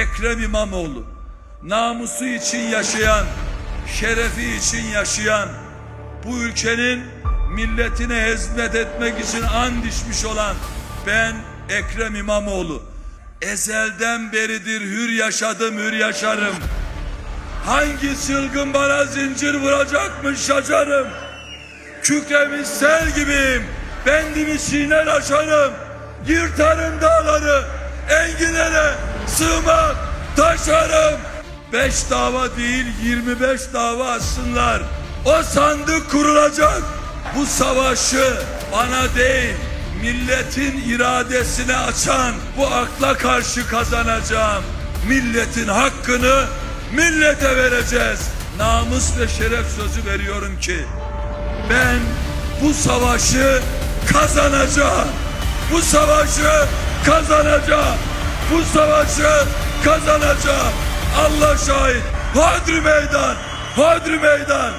Ekrem İmamoğlu namusu için yaşayan, şerefi için yaşayan, bu ülkenin milletine hizmet etmek için and içmiş olan ben Ekrem İmamoğlu ezelden beridir hür yaşadım hür yaşarım. Hangi çılgın bana zincir vuracakmış şaşarım. Kükremiş sel gibiyim. Bendimi çiğner aşarım. Yırtarım dağları. Sığmak taşarım. Beş dava değil 25 dava açsınlar. O sandık kurulacak. Bu savaşı bana değil milletin iradesine açan bu akla karşı kazanacağım. Milletin hakkını millete vereceğiz. Namus ve şeref sözü veriyorum ki ben bu savaşı kazanacağım. Bu savaşı kazanacağım. Bu savaşı kazanacağım. Allah şahit. Hodri meydan. Hodri meydan.